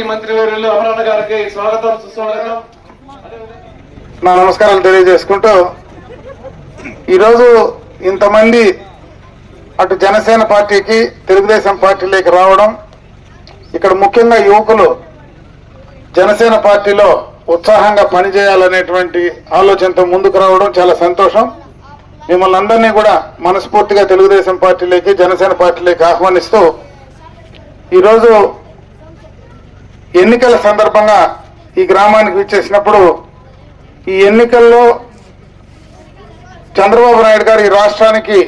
మంత్రివర్యులు గారికి స్వాగతం సుస్వాగతం. నా నమస్కారాలు తెలియజేసుకుంటూ ఈరోజు ఇంతమంది అటు జనసేన పార్టీకి తెలుగుదేశం పార్టీలోకి రావడం ఇక్కడ ముఖ్యంగా యువకులు జనసేన పార్టీలో ఉత్సాహంగా పనిచేయాలనేటువంటి ఆలోచనతో ముందుకు రావడం చాలా సంతోషం. మిమ్మల్ని అందరినీ కూడా మనస్ఫూర్తిగా తెలుగుదేశం పార్టీలోకి జనసేన పార్టీలోకి ఆహ్వానిస్తూ ఈరోజు ఎన్నికల సందర్భంగా ఈ గ్రామానికి విచ్చేసినప్పుడు ఈ ఎన్నికల్లో చంద్రబాబు నాయుడు గారు ఈ రాష్ట్రానికి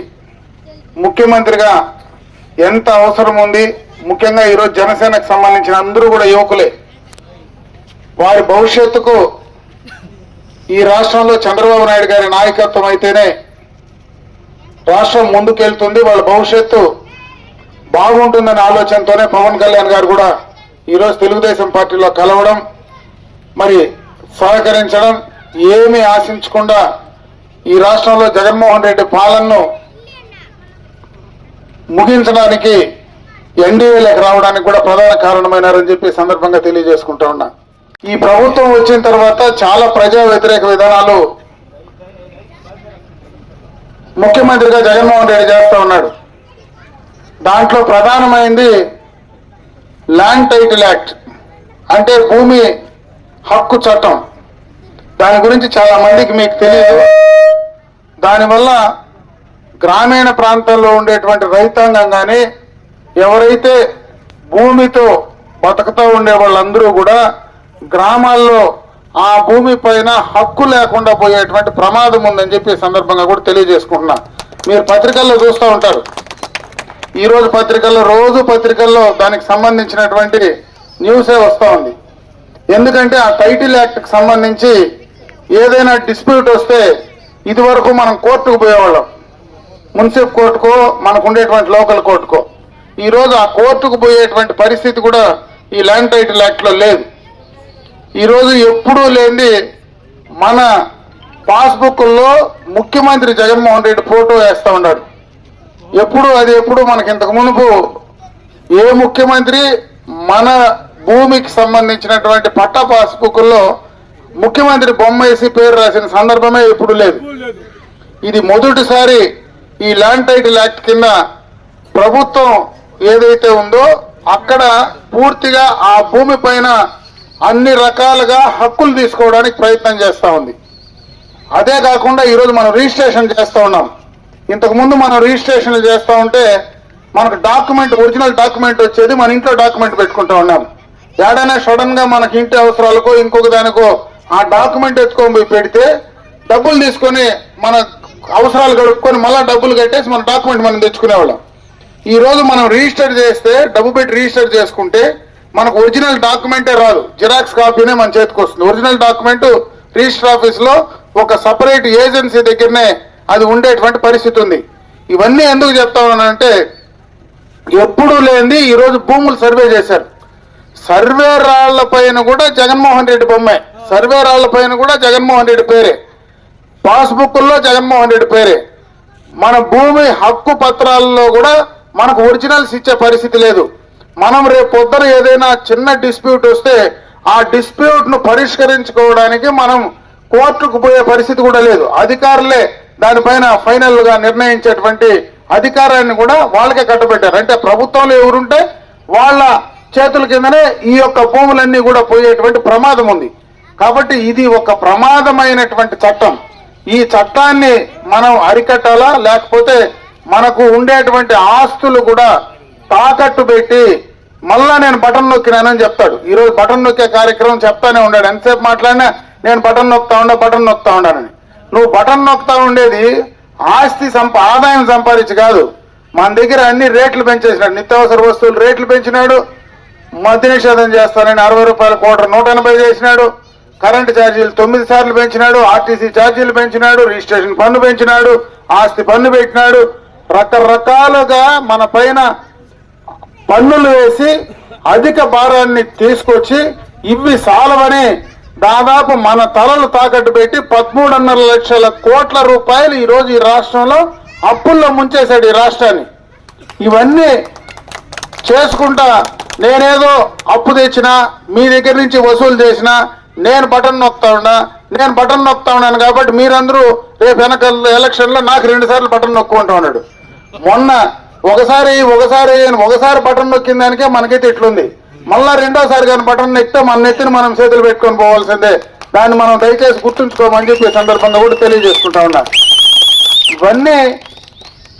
ముఖ్యమంత్రిగా ఎంత అవసరం ఉంది? ముఖ్యంగా ఈరోజు జనసేనకు సంబంధించిన అందరూ కూడా యువకులే. వారి భవిష్యత్తుకు ఈ రాష్ట్రంలో చంద్రబాబు నాయుడు గారి నాయకత్వం అయితేనే రాష్ట్రం ముందుకెళ్తుంది. వాళ్ళ భవిష్యత్తు బాగుంటుందనే ఆలోచనతోనే పవన్ కళ్యాణ్ గారు కూడా ఈరోజు తెలుగుదేశం పార్టీలో కలవడం మరి సహకరించడం ఏమీ ఆశించకుండా ఈ రాష్ట్రంలో జగన్మోహన్ రెడ్డి పాలనను ముగించడానికి ఎన్డీఏలకు రావడానికి కూడా ప్రధాన కారణమైనారని చెప్పి సందర్భంగా తెలియజేసుకుంటా ఉన్నా. ఈ ప్రభుత్వం వచ్చిన తర్వాత చాలా ప్రజా వ్యతిరేక విధానాలు ముఖ్యమంత్రిగా జగన్మోహన్ రెడ్డి చేస్తా ఉన్నాడు. దాంట్లో ప్రధానమైంది ల్యాండ్ టైటిల్ యాక్ట్ అంటే భూమి హక్కు చట్టం. దాని గురించి చాలా మందికి మీకు తెలియదు దానివల్ల గ్రామీణ ప్రాంతాల్లో ఉండేటువంటి రైతాంగం కానీ ఎవరైతే భూమితో బతుకుతూ ఉండే వాళ్ళందరూ కూడా గ్రామాల్లో ఆ భూమి పైన హక్కు లేకుండా పోయేటువంటి ప్రమాదం ఉందని చెప్పి సందర్భంగా కూడా తెలియజేసుకుంటున్నా. మీరు పత్రికల్లో చూస్తూ ఉంటారు. ఈ రోజు పత్రికల్లో రోజు పత్రికల్లో దానికి సంబంధించినటువంటి న్యూసే వస్తూ ఉంది. ఎందుకంటే ఆ టైటిల్ యాక్ట్కి సంబంధించి ఏదైనా డిస్ప్యూట్ వస్తే ఇది వరకు మనం కోర్టుకు పోయేవాళ్ళం. మున్సిపల్ కోర్టుకో మనకు ఉండేటువంటి లోకల్ కోర్టుకో. ఈరోజు ఆ కోర్టుకు పోయేటువంటి పరిస్థితి కూడా ఈ ల్యాండ్ టైటిల్ యాక్ట్లో లేదు. ఈరోజు ఎప్పుడూ లేని మన పాస్బుక్లో ముఖ్యమంత్రి జగన్మోహన్ రెడ్డి ఫోటో వేస్తూ ఉన్నాడు. ఎప్పుడు అది ఎప్పుడు మనకి ఇంతకు మునుపు ఏ ముఖ్యమంత్రి మన భూమికి సంబంధించినటువంటి పట్టా పాస్బుక్లో ముఖ్యమంత్రి బొమ్మ వేసి పేరు రాసిన సందర్భమే ఇప్పుడు లేదు. ఇది మొదటిసారి ఈ ల్యాండ్ టైటిల్ యాక్ట్ కింద ప్రభుత్వం ఏదైతే ఉందో అక్కడ పూర్తిగా ఆ భూమి పైన అన్ని రకాలుగా హక్కులు తీసుకోవడానికి ప్రయత్నం చేస్తూ ఉంది. అదే కాకుండా ఈరోజు మనం రిజిస్ట్రేషన్ చేస్తూ ఉన్నాం. ఇంతకుముందు మనం రిజిస్ట్రేషన్లు చేస్తూ ఉంటే మనకు డాక్యుమెంట్ ఒరిజినల్ డాక్యుమెంట్ వచ్చేది మన ఇంట్లో డాక్యుమెంట్ పెట్టుకుంటా ఉన్నాం. ఏడైనా సడన్గా మనకి ఇంటి అవసరాలకో ఇంకొక దానికో ఆ డాక్యుమెంట్ ఎత్తుకొని పోయి పెడితే డబ్బులు తీసుకొని మన అవసరాలు గడుపుకొని మళ్ళీ డబ్బులు కట్టేసి మన డాక్యుమెంట్ మనం తెచ్చుకునేవాళ్ళం. ఈ రోజు మనం రిజిస్టర్ చేస్తే డబ్బు పెట్టి రిజిస్టర్ చేసుకుంటే మనకు ఒరిజినల్ డాక్యుమెంటే రాదు. జిరాక్స్ కాపీనే మన చేతికి వస్తుంది. ఒరిజినల్ డాక్యుమెంట్ రిజిస్టర్ ఆఫీస్లో ఒక సపరేట్ ఏజెన్సీ దగ్గరనే అది ఉండేటువంటి పరిస్థితి ఉంది. ఇవన్నీ ఎందుకు చెప్తా ఉన్నానంటే ఎప్పుడు లేనిది ఈరోజు భూములు సర్వే చేశారు. సర్వే రాళ్ళ పైన కూడా జగన్మోహన్ రెడ్డి బొమ్మే. సర్వే రాళ్ళ పైన కూడా జగన్మోహన్ రెడ్డి పేరే. పాస్బుక్లో జగన్మోహన్ రెడ్డి పేరే. మన భూమి హక్కు పత్రాల్లో కూడా మనకు ఒరిజినల్స్ ఇచ్చే పరిస్థితి లేదు. మనం రేపు పొద్దున ఏదైనా చిన్న డిస్ప్యూట్ వస్తే ఆ డిస్ప్యూట్ను పరిష్కరించుకోవడానికి మనం కోర్టుకు పోయే పరిస్థితి కూడా లేదు. అధికారులే దానిపైన ఫైనల్గా నిర్ణయించేటువంటి అధికారాన్ని కూడా వాళ్ళకే కట్టబెట్టారు. అంటే ప్రభుత్వంలో ఎవరుంటే వాళ్ళ చేతుల కిందనే ఈ యొక్క భూములన్నీ కూడా పోయేటువంటి ప్రమాదం ఉంది. కాబట్టి ఇది ఒక ప్రమాదమైనటువంటి చట్టం. ఈ చట్టాన్ని మనం అరికట్టాలా? లేకపోతే మనకు ఉండేటువంటి ఆస్తులు కూడా తాకట్టు పెట్టి మళ్ళా నేను బటన్ నొక్కినానని చెప్తాడు. ఈరోజు బటన్ నొక్కే కార్యక్రమం చెప్తానే ఉన్నాడు. ఎంతసేపు మాట్లాడినా నేను బటన్ నొక్కుతా ఉండా బటన్ నొక్తా ఉండానని నువ్వు బటన్ నొక్కుతా ఉండేది ఆస్తి సంప ఆదాయం సంపాదించి కాదు. మన దగ్గర అన్ని రేట్లు పెంచేసినాడు. నిత్యావసర వస్తువులు రేట్లు పెంచినాడు. మద్య నిషేధం చేస్తానని అరవై రూపాయల కోటర్ నూట ఎనభై చేసినాడు. కరెంటు ఛార్జీలు తొమ్మిది సార్లు పెంచినాడు. ఆర్టీసీ ఛార్జీలు పెంచినాడు. రిజిస్ట్రేషన్ పన్ను పెంచినాడు. ఆస్తి పన్ను పెట్టినాడు. రకరకాలుగా మన పైన పన్నులు వేసి అధిక భారాన్ని తీసుకొచ్చి ఇవి సాలవని దాదాపు మన తలలు తాకట్టు పెట్టి పదమూడున్నర లక్షల కోట్ల రూపాయలు ఈరోజు ఈ రాష్ట్రంలో అప్పుల్లో ముంచేశాడు ఈ రాష్ట్రాన్ని. ఇవన్నీ చేసుకుంటా నేనేదో అప్పు తెచ్చినా మీ దగ్గర నుంచి వసూలు చేసినా నేను బటన్ నొక్తా ఉన్నా నేను బటన్ నొక్తా ఉన్నాను కాబట్టి మీరందరూ రేపు వెనకాల ఎలక్షన్లో నాకు రెండు సార్లు బటన్ నొక్కుంటా ఉన్నాడు. మొన్న ఒకసారి ఒకసారి ఒకసారి బటన్ నొక్కిన దానికే మనకైతే ఇట్లుంది. మళ్ళా రెండోసారి కానీ బటన్ నొక్కితే మన నెత్తిని మనం చేతులు పెట్టుకొని పోవాల్సిందే. దాన్ని మనం దయచేసి గుర్తుంచుకోమని చెప్పి సందర్భంగా కూడా తెలియజేసుకుంటా ఉన్నా. ఇవన్నీ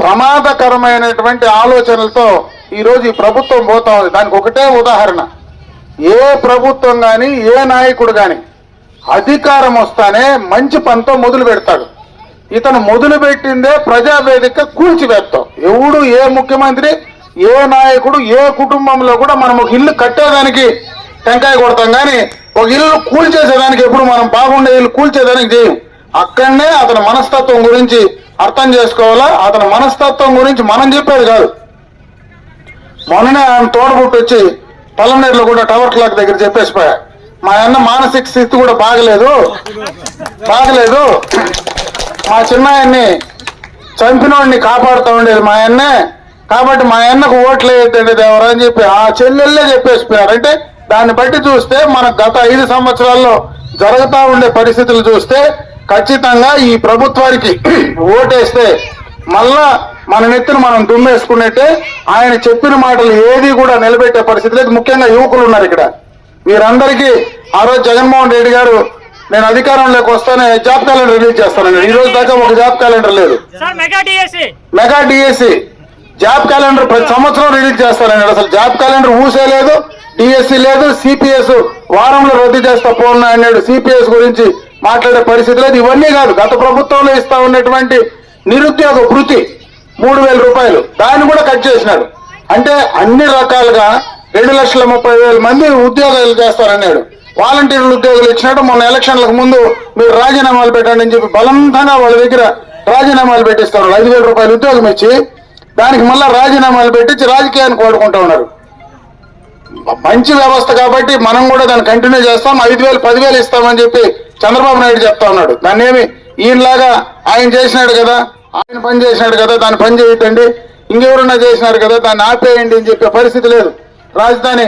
ప్రమాదకరమైనటువంటి ఆలోచనలతో ఈరోజు ఈ ప్రభుత్వం పోతా ఉంది. దానికి ఒకటే ఉదాహరణ. ఏ ప్రభుత్వం కానీ ఏ నాయకుడు కానీ అధికారం వస్తానే మంచి పనితో మొదలు పెడతాడు. ఇతను మొదలు పెట్టిందే ప్రజావేదిక కూల్చివేస్తాం ఎవడు ఏ ముఖ్యమంత్రి ఏ నాయకుడు ఏ కుటుంబంలో కూడా మనం ఒక ఇల్లు కట్టేదానికి టెంకాయ కొడతాం కానీ ఒక ఇల్లు కూల్చేసేదానికి ఎప్పుడు మనం బాగుండే ఇల్లు కూల్చేదానికి చేయం అక్కడనే అతని మనస్తత్వం గురించి అర్థం చేసుకోవాలా? అతని మనస్తత్వం గురించి మనం చెప్పేది కాదు. మొన్ననే ఆయన తోడబుట్టు వచ్చి పల్లనేరులో కూడా టవర్ క్లాక్ దగ్గర చెప్పేసిపోయా. మా అన్న మానసిక స్థితి కూడా బాగలేదు. బాగలేదు. మా చిన్నాయన్ని చంపినోడిని కాపాడుతూ ఉండేది మా అన్నే. కాబట్టి మా అన్నకు ఓట్లు వేయద్దండి దేవరా అని చెప్పి ఆ చెల్లెళ్ళే చెప్పేసిపోయారు. అంటే దాన్ని బట్టి చూస్తే మన గత ఐదు సంవత్సరాల్లో జరుగుతూ ఉండే పరిస్థితులు చూస్తే ఖచ్చితంగా ఈ ప్రభుత్వానికి ఓటేస్తే మళ్ళా మన నెత్తిన మనం దుమ్మేసుకున్నట్టే ఆయన చెప్పిన మాటలు ఏది కూడా నిలబెట్టే పరిస్థితి లేదు. ముఖ్యంగా యువకులు ఉన్నారు ఇక్కడ. మీరందరికీ ఆ రోజు జగన్మోహన్ రెడ్డి గారు నేను అధికారంలోకి వస్తానే జాబ్ క్యాలెండర్ రిలీజ్ చేస్తానండి ఈ రోజు దాకా ఒక జాబ్ క్యాలెండర్ లేదు. Mega DSC. జాబ్ క్యాలెండర్ ప్రతి సంవత్సరం రిలీజ్ చేస్తారండి. అసలు జాబ్ క్యాలెండర్ ఊసే లేదు డిఎస్సి లేదు సిపిఎస్ వారంలో రద్దు చేస్తా పోన్నా అన్నాడు సిపిఎస్ గురించి మాట్లాడే పరిస్థితి లేదు. ఇవన్నీ కాదు గత ప్రభుత్వంలో ఇస్తా ఉన్నటువంటి నిరుద్యోగ వృత్తి మూడు వేల రూపాయలు. దాన్ని కూడా కట్ చేసినాడు. అంటే అన్ని రకాలుగా రెండు లక్షల ముప్పై వేల మంది ఉద్యోగాలు చేస్తారన్నాడు. వాలంటీర్లు ఉద్యోగులు ఇచ్చినట్టు మొన్న ఎలక్షన్లకు ముందు మీరు రాజీనామాలు పెట్టండి అని చెప్పి బలంతంగా వాళ్ళ దగ్గర రాజీనామాలు పెట్టిస్తారు ఐదు వేల రూపాయలు ఉద్యోగం ఇచ్చి దానికి మళ్ళా రాజీనామాలు పెట్టించి రాజకీయాన్ని కోరుకుంటా ఉన్నారు. మంచి వ్యవస్థ కాబట్టి మనం కూడా దాన్ని కంటిన్యూ చేస్తాం. ఐదు వేలు పదివేలు ఇస్తామని చెప్పి చంద్రబాబు నాయుడు చెప్తా ఉన్నాడు. దాన్ని ఏమి ఈయనలాగా ఆయన చేసినాడు కదా ఆయన పని చేసినాడు కదా దాన్ని పని చేయటండి. ఇంకెవరన్నా చేసినారు కదా దాన్ని ఆపేయండి అని చెప్పే పరిస్థితి లేదు. రాజధాని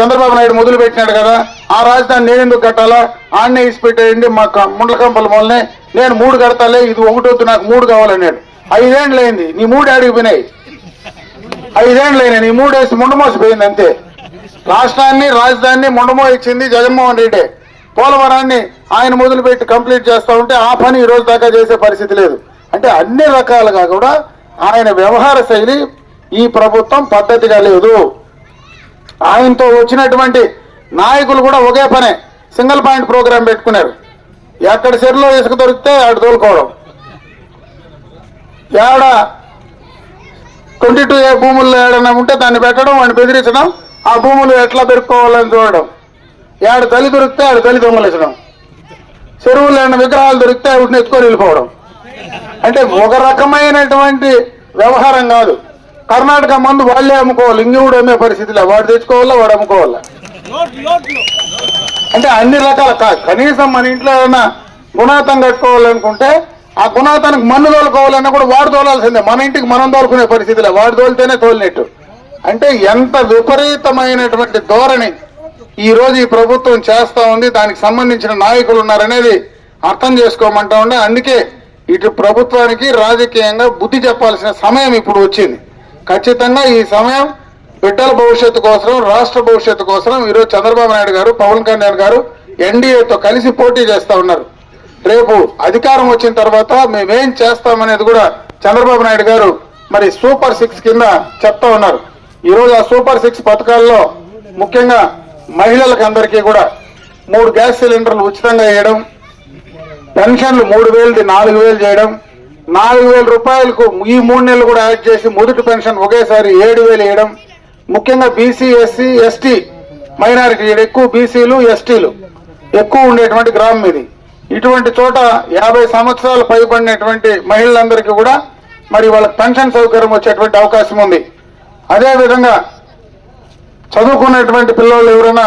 చంద్రబాబు నాయుడు మొదలు పెట్టినాడు కదా ఆ రాజధాని నేను ఎందుకు కట్టాలా? ఆడనే ఇసి పెట్టేయండి మా క- ముండ్లకంపల మొలనే. నేను మూడు కడతాలే ఇది ఒకటొద్దు నాకు మూడు కావాలన్నాడు. ఐదేండ్లు అయింది నీ మూడు అడిగిపోయినాయి ఐదేండ్లు అయినాయి నీ మూడు వేసి ముండమోసిపోయింది అంతే. రాష్ట్రాన్ని రాజధానిని ముండమో ఇచ్చింది జగన్మోహన్ రెడ్డి. పోలవరాన్ని ఆయన మొదలుపెట్టి కంప్లీట్ చేస్తూ ఉంటే ఆ పని ఈ రోజు దాకా చేసే పరిస్థితి లేదు. అంటే అన్ని రకాలుగా కూడా ఆయన వ్యవహార శైలి ఈ ప్రభుత్వం పద్ధతిగా లేదు. ఆయనతో వచ్చినటువంటి నాయకులు కూడా ఒకే పనే సింగిల్ పాయింట్ ప్రోగ్రాం పెట్టుకున్నారు. ఎక్కడ చెరులో ఇసుక దొరికితే అటు తోలుకోవడం. ఏడ? ట్వంటీ టూ ఏ భూముల్లో ఏడన్నా ఉంటే దాన్ని పెట్టడం వాడిని బెదిరించడం ఆ భూములు ఎట్లా పెరుక్కోవాలని చూడడం. ఏడ తల్లి దొరికితే ఆడ తల్లి దొంగలించడం చెరువులు ఏమైనా విగ్రహాలు దొరికితే వాటిని ఎత్తుకొని వెళ్ళిపోవడం. అంటే ఒక రకమైనటువంటి వ్యవహారం కాదు. కర్ణాటక మందు వాళ్ళే అమ్ముకోవాలి ఇంగివుడు అమ్మే పరిస్థితిలో వాడు తెచ్చుకోవాలా వాడు అమ్ముకోవాలా? అంటే అన్ని రకాల కనీసం మన ఇంట్లో ఏమైనా గుణాతం కట్టుకోవాలనుకుంటే ఆ గుణాతానికి మన్ను తోలుకోవాలన్నా కూడా వాడు తోలాల్సిందే. మన ఇంటికి మనం తోలుకునే పరిస్థితిలో వాడు తోలితేనే తోలినట్టు. అంటే ఎంత విపరీతమైనటువంటి ధోరణి ఈ రోజు ఈ ప్రభుత్వం చేస్తా ఉంది దానికి సంబంధించిన నాయకులు ఉన్నారనేది అర్థం చేసుకోమంటా ఉండే. అందుకే ఇటు ప్రభుత్వానికి రాజకీయంగా బుద్ధి చెప్పాల్సిన సమయం ఇప్పుడు వచ్చింది. ఖచ్చితంగా ఈ సమయం బిడ్డల భవిష్యత్తు కోసం రాష్ట్ర భవిష్యత్తు కోసం ఈరోజు చంద్రబాబు నాయుడు గారు పవన్ కళ్యాణ్ గారు ఎన్డీఏతో కలిసి పోటీ చేస్తా ఉన్నారు. రేపు అధికారం వచ్చిన తర్వాత మేమేం చేస్తామనేది కూడా చంద్రబాబు నాయుడు గారు మరి సూపర్ సిక్స్ కింద చెప్తా ఉన్నారు. ఈరోజు ఆ సూపర్ సిక్స్ పథకాల్లో ముఖ్యంగా మహిళలకు అందరికీ కూడా మూడు గ్యాస్ సిలిండర్లు ఉచితంగా వేయడం పెన్షన్లు మూడు వేలది నాలుగు వేలు చేయడం నాలుగు వేల రూపాయలకు ఈ మూడు నెలలు కూడా యాడ్ చేసి మొదటి పెన్షన్ ఒకేసారి ఏడు వేలు వేయడం ముఖ్యంగా బీసీ ఎస్సీ ఎస్టీ మైనారిటీ ఎక్కువ బీసీలు ఎస్టీలు ఎక్కువ ఉండేటువంటి గ్రామం ఇది. ఇటువంటి చోట యాభై సంవత్సరాలు పైబడినటువంటి మహిళలందరికీ కూడా మరి వాళ్ళకి పెన్షన్ సౌకర్యం వచ్చేటువంటి అవకాశం ఉంది. అదేవిధంగా చదువుకున్నటువంటి పిల్లలు ఎవరైనా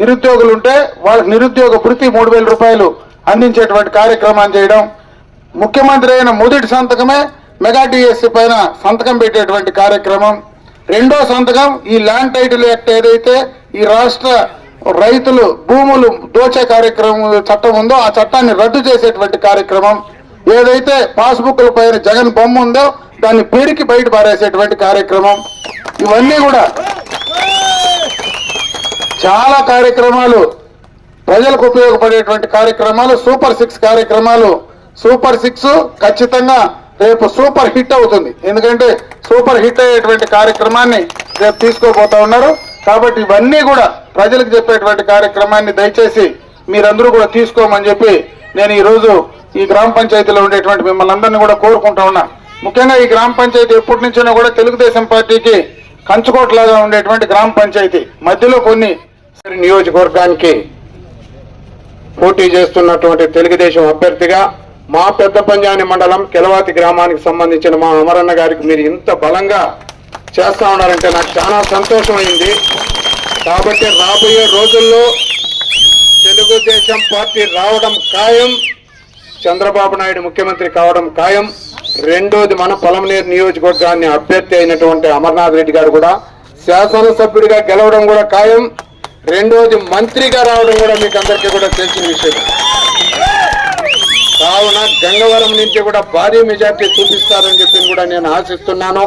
నిరుద్యోగులు ఉంటే వాళ్ళకి నిరుద్యోగ ప్రతి మూడు వేల రూపాయలు అందించేటువంటి కార్యక్రమాన్ని చేయడం ముఖ్యమంత్రి అయిన మొదటి సంతకమే మెగా డిఎస్సి పైన సంతకం పెట్టేటువంటి కార్యక్రమం. రెండో సంతకం ఈ ల్యాండ్ టైటిల్ యాక్ట్ ఏదైతే ఈ రాష్ట్ర రైతులు భూములు దోచే కార్యక్రమం చట్టం ఉందో ఆ చట్టాన్ని రద్దు చేసేటువంటి కార్యక్రమం ఏదైతే పాస్బుక్ల పైన జగన్ బొమ్మ ఉందో దాన్ని పీడికి బయట పారేసేటువంటి కార్యక్రమం. ఇవన్నీ కూడా చాలా కార్యక్రమాలు ప్రజలకు ఉపయోగపడేటువంటి కార్యక్రమాలు సూపర్ సిక్స్ కార్యక్రమాలు. సూపర్ సిక్స్ ఖచ్చితంగా రేపు సూపర్ హిట్ అవుతుంది. ఎందుకంటే సూపర్ హిట్ అయ్యేటువంటి కార్యక్రమాన్ని రేపు తీసుకోబోతా ఉన్నారు. కాబట్టి ఇవన్నీ కూడా ప్రజలకు చెప్పేటువంటి కార్యక్రమాన్ని దయచేసి మీరందరూ కూడా తీసుకోమని చెప్పి నేను ఈరోజు ఈ గ్రామ పంచాయతీలో ఉండేటువంటి మిమ్మల్ని అందరినీ కూడా కోరుకుంటా ఉన్నా. ముఖ్యంగా ఈ గ్రామ పంచాయతీ ఎప్పటి నుంచో కూడా తెలుగుదేశం పార్టీకి కంచుకోటలాగా ఉండేటువంటి గ్రామ పంచాయతీ. మధ్యలో కొన్ని నియోజకవర్గానికి పోటీ చేస్తున్నటువంటి తెలుగుదేశం అభ్యర్థిగా మా పెద్ద పంజాని మండలం కెలవాతి గ్రామానికి సంబంధించిన మా అమరన్న గారికి మీరు ఇంత బలంగా చేస్తా ఉన్నారంటే నాకు చాలా సంతోషమైంది. కాబట్టి రాబోయే రోజుల్లో తెలుగుదేశం పార్టీ రావడం ఖాయం చంద్రబాబు నాయుడు ముఖ్యమంత్రి కావడం ఖాయం. రెండోది మన పొలంనేరు నియోజకవర్గాన్ని అభ్యర్థి అయినటువంటి అమర్నాథ్ రెడ్డి గారు కూడా శాసనసభ్యుడిగా గెలవడం కూడా ఖాయం. రెండోది మంత్రిగా రావడం కూడా మీకు అందరికీ కూడా తెలిసిన విషయం. కావున గంగవరం నుంచి కూడా భారీ మెజార్టీ చూపిస్తారని చెప్పి కూడా నేను ఆశిస్తున్నాను.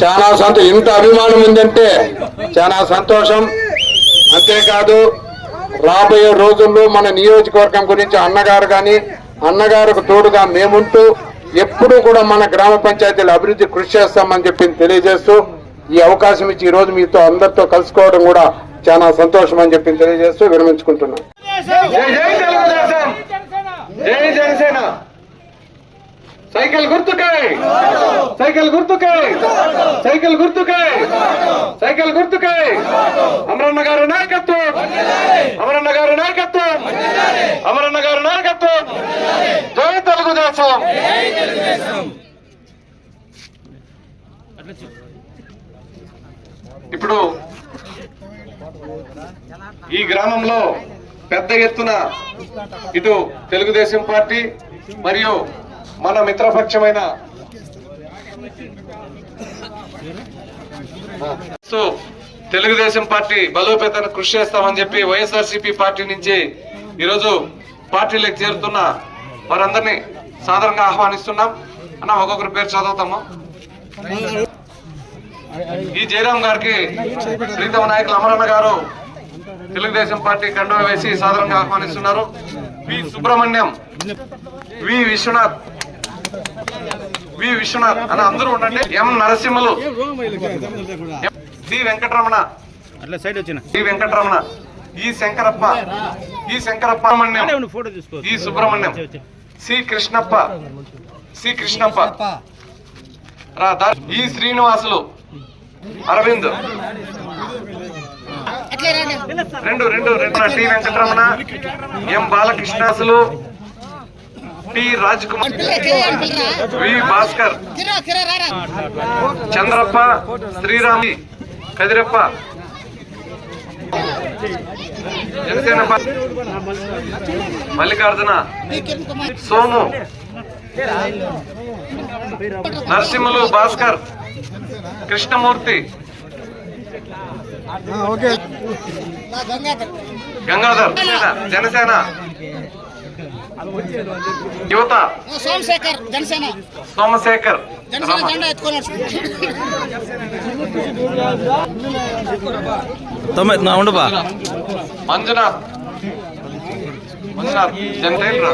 చాలా సంతో ఇంత అభిమానం ఉందంటే చాలా సంతోషం. అంతేకాదు రాబోయే రోజుల్లో మన నియోజకవర్గం గురించి అన్నగారు కానీ అన్నగారికి తోడుగా మేముంటూ ఎప్పుడూ కూడా మన గ్రామ పంచాయతీల అభివృద్ధి కృషి చేస్తామని చెప్పి తెలియజేస్తూ ఈ అవకాశం ఇచ్చి ఈ రోజు మీతో అందరితో కలుసుకోవడం కూడా చాలా సంతోషం అని చెప్పి తెలియజేస్తూ విరమించుకుంటున్నాను సైకిల్ గుర్తుకై. సైకిల్ గుర్తుకై. సైకిల్ గుర్తుకై. సైకిల్ గుర్తుకై. అమరన్న గారి నాయకత్వం. అమరన్న గారి నాయకత్వం. అమరన్న గారి నాయకత్వం. జై తెలుగుదేశం. ఇప్పుడు ఈ గ్రామంలో పెద్ద ఎత్తున ఇటు తెలుగుదేశం పార్టీ మరియు మన మిత్రపక్షమైన తెలుగుదేశం పార్టీ బలోపేతానికి కృషి చేస్తామని చెప్పి వైఎస్ఆర్సీపీ పార్టీ నుంచి ఈరోజు పార్టీలోకి చేరుతున్న వారందరినీ సాధారణంగా ఆహ్వానిస్తున్నాం. అన్న ఒక్కొక్కరి పేరు చదువుతాము ఈ జయరాం గారికి ప్రీతమ నాయకులు అమరన్న గారు తెలుగుదేశం పార్టీ కండువ వేసి సాధారణంగా ఆహ్వానిస్తున్నారు. వి సుబ్రహ్మణ్యం వి విశ్వనాథ్ వి విశ్వనాథ్ అని అందరూ ఉండండి. ఎం నరసింహలు. సి వెంకటరమణ. అట్లా సైడ్ వచ్చిన. సి వెంకటరమణ. ఈ శంకరప్ప. ఈ శంకరప్ప సుబ్రహ్మణ్యం ఫోటో తీసుకో. ఈ సుబ్రహ్మణ్యం. సి కృష్ణప్ప. సి కృష్ణప్ప. ఈ శ్రీనివాసులు. అరవింద్. రెండు రెండు రెండు. T Venkataramana. M Balakrishnasulu. T Raj Kumar V Bhaskar. Chandrappa Srirami Kadirappa. Janasena పా- మల్లికార్జున సోము నరసింహులు భాస్కర్ కృష్ణమూర్తి. గంగాధర్. జనసేన. యువత. సోమశేఖర్ జనసేన. సోమశేఖర్. జనసేన. జెండా ఎత్తుకొని తొంభై నా ఉండుబా మంజునాథ్. మంజునాథ్ జనసేన